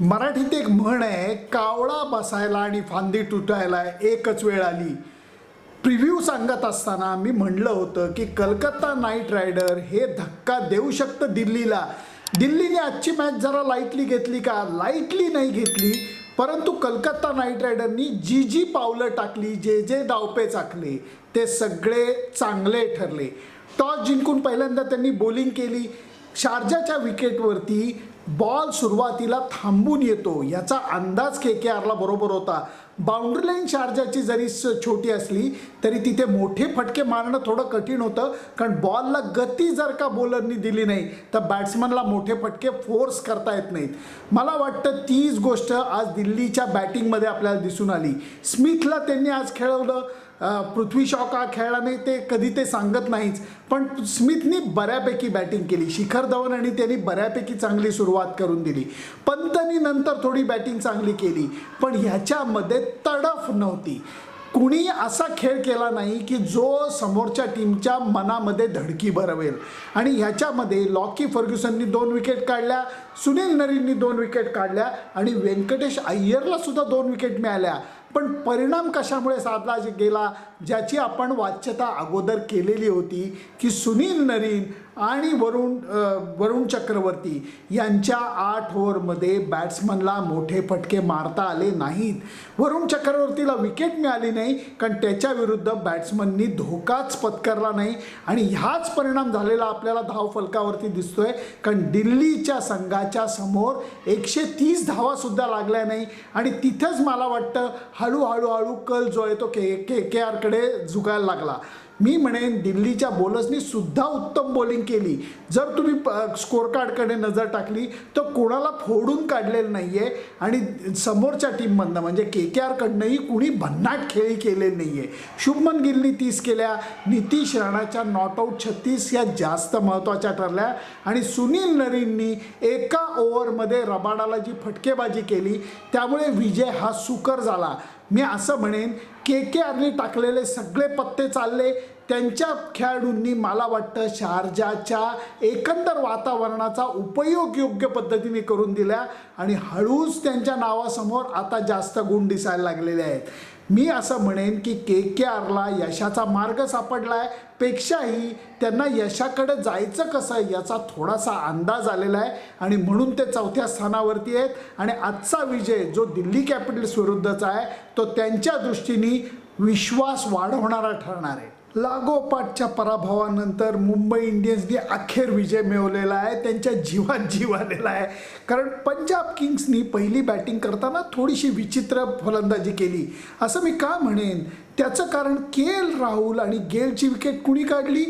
मराठीत एक म्हण आहे कावळा बसायला आणि फांदी तुटायला एकच वेळ आली. प्रिव्ह्यू सांगत असताना मी म्हणलं होतं की कलकत्ता नाईट रायडर हे धक्का देऊ शकतं दिल्लीला. दिल्लीने आजची मॅच जरा लाईटली घेतली का? लाईटली नाही घेतली परंतु कलकत्ता नाईट रायडरनी जी जी पावलं टाकली जे जे डावपे चाकले ते सगळे चांगले ठरले. टॉस जिंकून पहिल्यांदा त्यांनी बॉलिंग केली. शारजाच्या विकेटवरती बॉल सुरुवातीला थांबून येतो. याचा अंदाज के के आरला बरोबर होता. बाउंड्री लाईन शारजाची जरी छोटी असली तरी तिथे मोठे फटके मारणं थोडं कठीण होतं. कारण बॉलला गती जर का बॉलरनी दिली नाही तर बॅट्समनला मोठे फटके फोर्स करता येत नाहीत. मला वाटतं तीच गोष्ट आज दिल्लीच्या बॅटिंगमध्ये आपल्याला दिसून आली. स्मिथला त्यांनी आज खेळवलं. पृथ्वी शॉ का खेळला नाही ते कधी ते सांगत नाहीच. पण स्मिथनी बऱ्यापैकी बॅटिंग केली. शिखर धवन आणि त्यांनी बऱ्यापैकी चांगली सुरुवात करून दिली. पंतनी नंतर थोडी बॅटिंग चांगली केली. पण ह्याच्यामध्ये तडफ नव्हती. कुणी असा खेळ केला नाही की जो समोरच्या टीमच्या मनामध्ये धडकी भरवेल. आणि ह्याच्यामध्ये लॉकी फर्ग्युसननी दोन विकेट काढल्या सुनील नरीननी दोन विकेट काढल्या आणि व्यंकटेश अय्यरला सुद्धा दोन विकेट मिळाल्या. पण परिणाम कशामुळे साधला गेला? ज्याची आपण वाच्यता अगोदर केलेली होती की सुनील नरीन आणि वरुण वरुण चक्रवर्ती यांच्या आठ ओव्हरमध्ये बॅट्समनला मोठे फटके मारता आले नाहीत. वरुण चक्रवर्तीला विकेट मिळाली नाही कारण त्याच्या विरुद्ध बॅट्समननी धोकाच पत्करला नाही. आणि ह्याच परिणाम झालेला आपल्याला धाव फलकावरती दिसतोय कारण दिल्लीच्या संघाच्या समोर एकशे तीस धावासुद्धा लागल्या नाही. आणि तिथंच मला वाटतं हळूहळू हळू कल जो आहे तो के के के आरकडे झुकायला लागला. मी म्हणेन दिल्लीच्या बॉलर्सनी सुद्धा उत्तम बॉलिंग केली. जर तुम्ही स्कोअर कार्डकडे नजर टाकली तर कोणाला फोडून काढलेलं नाही आहे आणि समोरच्या टीममधनं म्हणजे के के आरकडनंही कुणी भन्नाट खेळी केलेली नाही आहे शुभमन गिलनी तीस केल्या नितीश राणाच्या नॉट आऊट छत्तीस या जास्त महत्त्वाच्या ठरल्या आणि सुनील नरीननी एका ओव्हरमध्ये रबाडाला जी फटकेबाजी केली त्यामुळे विजय हा सुकर झाला. मी असं म्हणेन के के आरने टाकलेले सगळे पत्ते चालले त्यांच्या खेळाडूंनी मला वाटतं शारजाच्या एकंदर वातावरणाचा उपयोग योग्य पद्धतीने करून दिला आणि हळूच त्यांच्या नावासमोर आता जास्त गुण दिसायला लागलेले आहेत. मी असं म्हणेन की के के आरला यशाचा मार्ग सापडला आहे पेक्षाही त्यांना यशाकडे जायचं कसं याचा थोडासा अंदाज आलेला आहे. आणि म्हणून ते चौथ्या स्थानावरती आहेत. आणि आजचा विजय जो दिल्ली कॅपिटल्स विरुद्धचा आहे तो त्यांच्या दृष्टीने विश्वास वाढवणारा ठरणार आहे. लागोपाठच्या पराभवानंतर मुंबई इंडियन्सने अखेर विजय मिळवलेला आहे. त्यांच्या जीवात जीव आलेला आहे. कारण पंजाब किंग्सनी पहिली बॅटिंग करताना थोडीशी विचित्र फलंदाजी केली. असं मी का म्हणेन? त्याचं कारण के एल राहुल आणि गेलची विकेट कुणी काढली?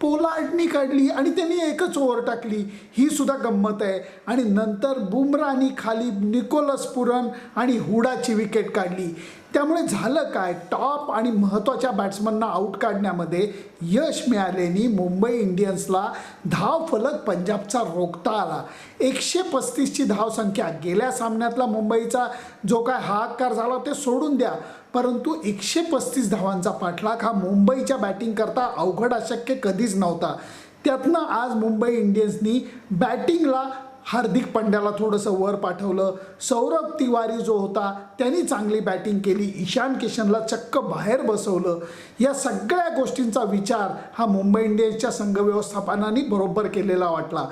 पोलार्डनी काढली आणि त्यांनी एकच ओव्हर टाकली. ही सुद्धा गंमत आहे. आणि नंतर बुमरानी खाली निकोलस पुरन आणि हुडाची विकेट काढली. त्यामुळे झालं काय? टॉप आणि महत्त्वाच्या बॅट्समनना आऊट काढण्यामध्ये यश मिळाल्याने मुंबई इंडियन्सला धाव फलक पंजाबचा रोखता आला. एकशे पस्तीसची धावसंख्या गेल्या सामन्यातला मुंबईचा जो काय हाहाकार झाला ते सोडून द्या. परंतु एकशे पस्तीस धावांचा पाठलाग हा मुंबईच्या बॅटिंग करता अवघड अशक्य कधीच नव्हता. त्यातनं आज मुंबई इंडियन्सनी बॅटिंगला हार्दिक पंड्याला थोडंसं वर पाठवलं. सौरभ तिवारी जो होता त्यांनी चांगली बॅटिंग केली. ईशान किशनला चक्क बाहेर बसवलं. या सगळ्या गोष्टींचा विचार हा मुंबई इंडियन्सच्या संघ व्यवस्थापनाने बरोबर केलेला वाटला.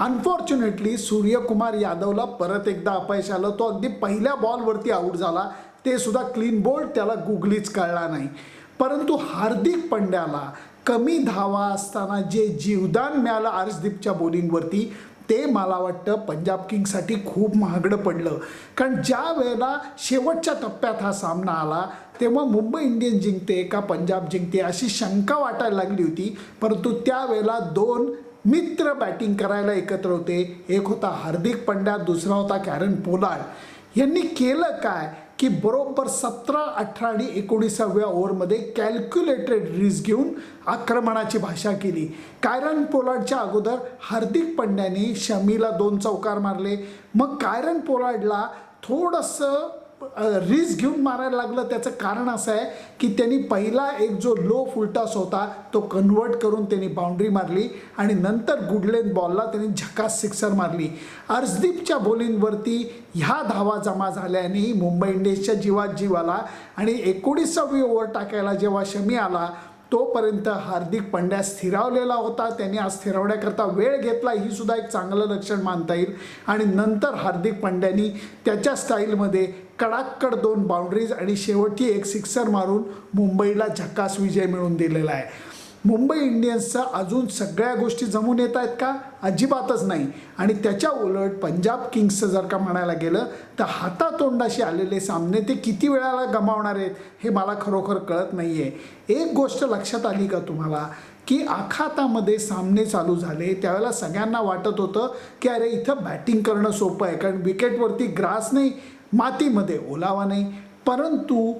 अनफॉर्च्युनेटली सूर्यकुमार यादवला परत एकदा अपयश आलं. तो अगदी पहिल्या बॉलवरती आऊट झाला. ते सुद्धा क्लीन बोल्ड त्याला गुगलीच कळला नाही. परंतु हार्दिक पंड्याला कमी धावा असताना जे जीवदान मिळालं अर्शदीपच्या बॉलिंगवरती ते मला वाटतं पंजाब किंगसाठी खूप महागडं पडलं. कारण ज्या वेळेला शेवटच्या टप्प्यात हा सामना आला तेव्हा मुंबई इंडियन्स जिंकते का पंजाब जिंकते अशी शंका वाटायला लागली होती. परंतु त्यावेळेला दोन मित्र बॅटिंग करायला एकत्र होते. एक होता हार्दिक पंड्या दुसरा होता कॅरन पोलार्ड यांनी केलं काय? की बरोबर सतरा अठरा आणि एकोणीसाव्या ओव्हरमध्ये कॅल्क्युलेटेड रिस्क घेऊन आक्रमणाची भाषा केली. कायरन पोलार्डच्या अगोदर हार्दिक पंड्याने शमीला दोन चौकार मारले. मग कायरन पोलार्डला थोडंसं रिस्क घेऊन मारायला लागलं. त्याचं कारण असं आहे की त्यांनी पहिला एक जो लो फुलटॉस होता तो कन्वर्ट करून त्यांनी बाउंड्री मारली आणि नंतर गुडलेन बॉलला त्यांनी झकास सिक्सर मारली. अर्शदीपच्या बॉलिंगवरती ह्या धावा जमा झाल्याने मुंबई इंडियन्सच्या जीवात जीव आला आणि एकोणीसावी ओव्हर टाकायला जेव्हा शमी आला तोपर्यंत हार्दिक पंड्या स्थिरावलेला होता. त्यांनी आज स्थिरावण्याकरता वेळ घेतला. ही सुद्धा एक चांगलं लक्षण मानता येईल. आणि नंतर हार्दिक पंड्यानी त्याच्या स्टाईलमध्ये कडाक्कड दोन बाउंड्रीज आणि शेवटी एक सिक्सर मारून मुंबईला झकास विजय मिळवून दिलेला आहे. मुंबई इंडियन्सचा अजून सगळ्या गोष्टी जमून येत आहेत का? अजिबातच नाही. आणि त्याच्या उलट पंजाब किंग्सचं जर का म्हणायला गेलं तर हातातोंडाशी आलेले सामने ते किती वेळाला गमावणार आहेत हे मला खरोखर कळत नाही आहे एक गोष्ट लक्षात आली का तुम्हाला? की आखातामध्ये सामने चालू झाले त्यावेळेला सगळ्यांना वाटत होतं की अरे इथं बॅटिंग करणं सोपं आहे कारण विकेटवरती ग्रास नाही मातीमध्ये ओलावा नाही. परंतु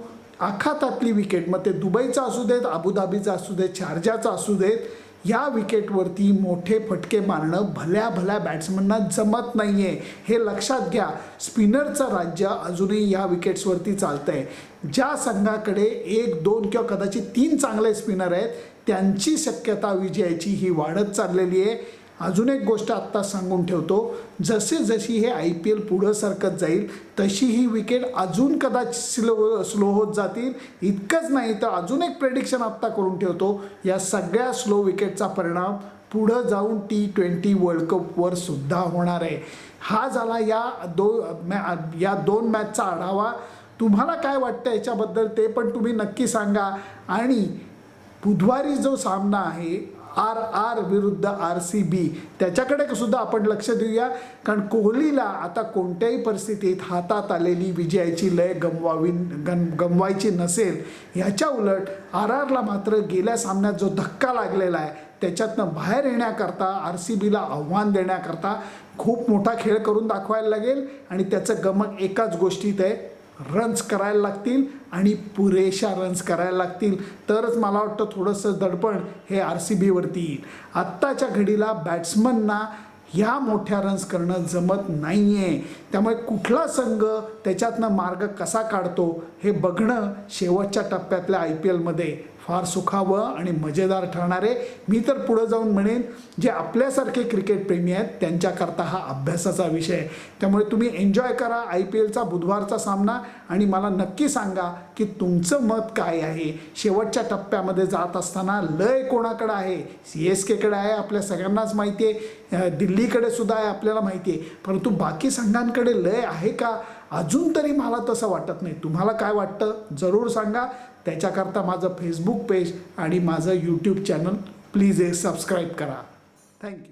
आखातातली विकेट मग ते दुबईचा असू देत अबुधाबीचा असू देत शारजाचा असू देत या विकेटवरती मोठे फटके मारणं भल्या भल्या बॅट्समनना जमत नाही आहे हे लक्षात घ्या. स्पिनरचं राज्य अजूनही या विकेट्सवरती चालतं आहे ज्या संघाकडे एक दोन किंवा कदाचित तीन चांगले स्पिनर आहेत त्यांची शक्यता विजयाची ही वाढत चाललेली आहे. अजून एक गोष्ट आत्ता सांगून ठेवतो. जसे जशी हे आय पी एल पुढं सरकत जाईल तशी ही विकेट अजून कदाचित स्लो स्लो होत जातील. इतकंच नाही तर अजून एक प्रेडिक्शन आत्ता करून ठेवतो. या सगळ्या स्लो विकेटचा परिणाम पुढं जाऊन टी ट्वेंटी वर्ल्ड कपवर सुद्धा होणार आहे. हा झाला या दो मॅ या दोन मॅचचा आढावा. तुम्हाला काय वाटतं याच्याबद्दल ते पण तुम्ही नक्की सांगा. आणि बुधवारी जो सामना आहे आर आर विरुद्ध आर सी बी. त्याच्याकडे सुद्धा आपण लक्ष देऊया. कारण कोहलीला आता कोणत्याही परिस्थितीत हातात आलेली विजयाची लय गमवावी गम गमवायची नसेल. ह्याच्या उलट आर आरला मात्र गेल्या सामन्यात जो धक्का लागलेला आहे त्याच्यातनं बाहेर येण्याकरता आर सी बीला आव्हान देण्याकरता खूप मोठा खेळ करून दाखवायला लागेल. आणि त्याचं गमक एकाच गोष्टीत आहे. रन्स करायला लागतील आणि पुरेशा रन्स करायला लागतील. तरच मला वाटतं थोडंसं दडपण हे आर सी बीवरती येईल. आत्ताच्या घडीला बॅट्समनना ह्या मोठ्या रन्स करणं जमत नाही आहे त्यामुळे कुठला संघ त्याच्यातनं मार्ग कसा काढतो हे बघणं शेवटच्या टप्प्यातल्या आय पी एलमध्ये फार सुखावं आणि मजेदार ठरणार आहे मी तर पुढं जाऊन म्हणेन जे आपल्यासारखे क्रिकेटप्रेमी आहेत त्यांच्याकरता हा अभ्यासाचा विषय आहे. त्यामुळे तुम्ही एन्जॉय करा आय पी एलचा बुधवारचा सामना आणि मला नक्की सांगा की तुमचं मत काय आहे. शेवटच्या टप्प्यामध्ये जात असताना लय कोणाकडं आहे? सी एस केकडे आहे आपल्या सगळ्यांनाच माहिती आहे. दिल्लीकडे सुद्धा आहे आपल्याला माहिती आहे. परंतु बाकी संघांकडे लय आहे का? अजून तरी मला तसं वाटत नाही. तुम्हाला काय वाटतं? जरूर सांगा. त्याच्याकरता माझं फेसबुक पेज आणि माझं यूट्यूब चॅनल प्लीज हे सबस्क्राईब करा. Thank you